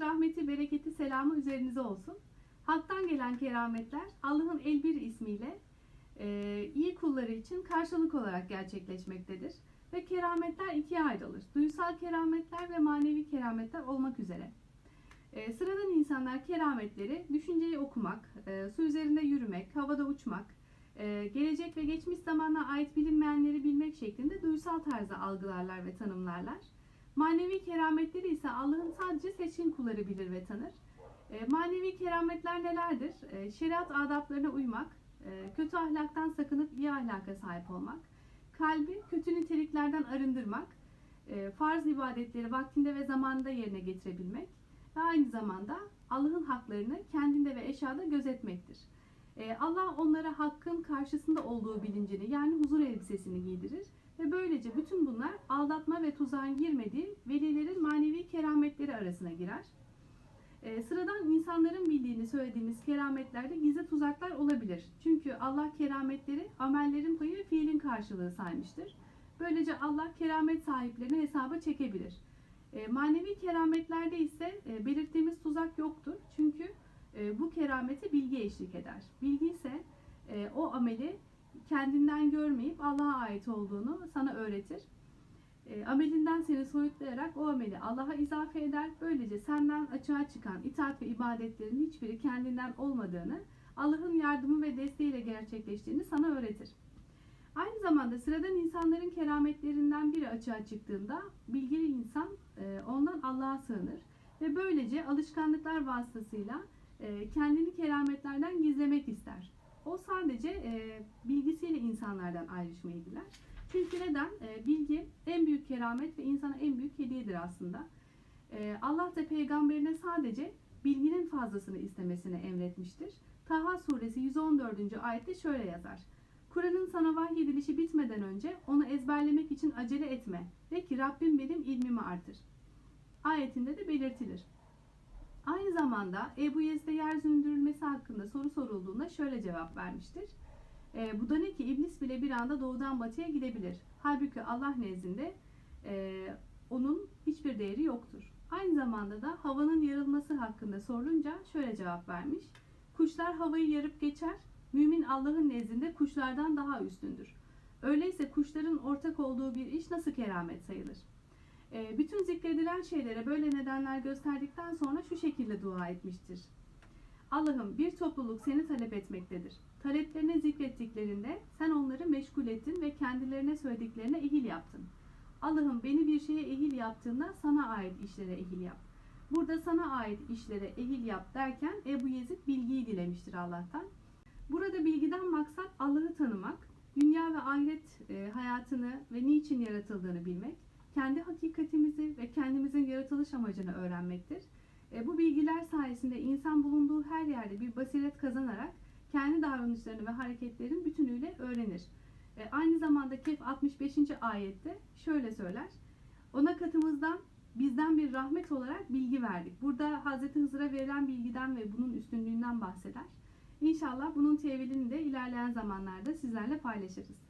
Rahmeti, bereketi, selamı üzerinize olsun. Hak'tan gelen kerametler Allah'ın Elbir ismiyle e, iyi kulları için karşılık olarak gerçekleşmektedir. Ve kerametler ikiye ayrılır. Duysal kerametler ve manevi kerametler olmak üzere. E, sıradan insanlar kerametleri düşünceyi okumak, e, su üzerinde yürümek, havada uçmak, e, gelecek ve geçmiş zamana ait bilinmeyenleri bilmek şeklinde duysal tarzda algılarlar ve tanımlarlar. Manevi kerametleri ise Allah'ın sadece seçkin kulları bilir ve tanır. E, manevi kerametler nelerdir? E, şeriat adaplarına uymak, e, kötü ahlaktan sakınıp iyi ahlaka sahip olmak, kalbi kötü niteliklerden arındırmak, e, farz ibadetleri vaktinde ve zamanında yerine getirebilmek ve aynı zamanda Allah'ın haklarını kendinde ve eşyada gözetmektir. E, Allah onlara hakkın karşısında olduğu bilincini yani huzur elbisesini giydirir bütün bunlar aldatma ve tuzağın girmediği velilerin manevi kerametleri arasına girer. E, sıradan insanların bildiğini söylediğimiz kerametlerde gizli tuzaklar olabilir. Çünkü Allah kerametleri amellerin payı ve fiilin karşılığı saymıştır. Böylece Allah keramet sahiplerini hesaba çekebilir. E, manevi kerametlerde ise e, belirttiğimiz tuzak yoktur. Çünkü e, bu keramete bilgi eşlik eder. Bilgi ise e, o ameli kendinden görmeyip Allah'a ait olduğunu sana öğretir. E, amelinden seni soyutlayarak o ameli Allah'a izafe eder. Böylece senden açığa çıkan itaat ve ibadetlerin hiçbiri kendinden olmadığını, Allah'ın yardımı ve desteğiyle gerçekleştiğini sana öğretir. Aynı zamanda sıradan insanların kerametlerinden biri açığa çıktığında bilgili insan e, ondan Allah'a sığınır ve böylece alışkanlıklar vasıtasıyla e, kendini kerametlerden gizlemek ister. Sadece e, bilgisiyle insanlardan ayrışmayı diler. Çünkü neden? E, bilgi en büyük keramet ve insana en büyük hediyedir aslında. E, Allah da peygamberine sadece bilginin fazlasını istemesini emretmiştir. Taha suresi 114. ayette şöyle yazar. Kur'an'ın sana vahyedilişi bitmeden önce onu ezberlemek için acele etme ve ki Rabbim benim ilmimi artır. Ayetinde de belirtilir. Aynı zamanda Ebu Yezid'e yer döndürülmesi hakkında soru sorulduğunda şöyle cevap vermiştir. E, bu da ne ki iblis bile bir anda doğudan batıya gidebilir. Halbuki Allah nezdinde e, onun hiçbir değeri yoktur. Aynı zamanda da havanın yarılması hakkında sorulunca şöyle cevap vermiş. Kuşlar havayı yarıp geçer, mümin Allah'ın nezdinde kuşlardan daha üstündür. Öyleyse kuşların ortak olduğu bir iş nasıl keramet sayılır? E, bütün zikredilen şeylere böyle nedenler gösterdikten sonra şu şekilde dua etmiştir. Allah'ım bir topluluk seni talep etmektedir. Taleplerini zikrettiklerinde sen onları meşgul ettin ve kendilerine söylediklerine ehil yaptın. Allah'ım beni bir şeye ehil yaptığında sana ait işlere ehil yap. Burada sana ait işlere ehil yap derken Ebu Yezid bilgiyi dilemiştir Allah'tan. Burada bilgiden maksat Allah'ı tanımak, dünya ve ahiret e, hayatını ve niçin yaratıldığını bilmek, kendi hakikatimizi ve kendimizin yaratılış amacını öğrenmektir. E, bu bilgiler sayesinde insan bulunduğu her yerde bir basiret kazanarak kendi davranışlarını ve hareketlerin bütünüyle öğrenir. E, aynı zamanda Kehf 65. ayette şöyle söyler. Ona katımızdan bizden bir rahmet olarak bilgi verdik. Burada Hazreti Hızır'a verilen bilgiden ve bunun üstünlüğünden bahseder. İnşallah bunun tevilini de ilerleyen zamanlarda sizlerle paylaşırız.